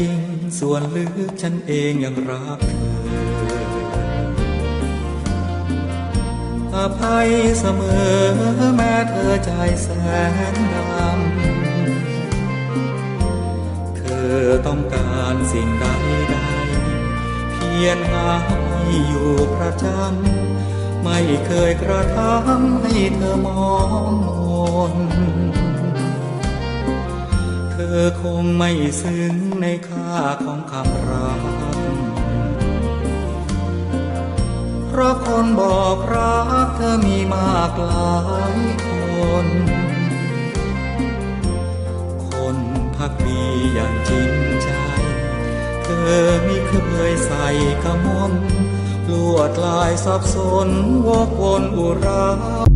จริง ส่วนลึกฉันเองยังรักเธอ อภัยเสมอแม้เธอใจแสนดำ เธอต้องการสิ่งใดใดเพียรหาให้อยู่ประจำ ไม่เคยกระทำให้เธอมองมน ธอคงไม่ซึ้งในค่าของคำรักเพราะคนบอกรักเธอมีมากหลายคน คนพักดีอย่างจริงใจ เธอไม่เคยใส่กระมนลวดลายสับสนวกวนอุรา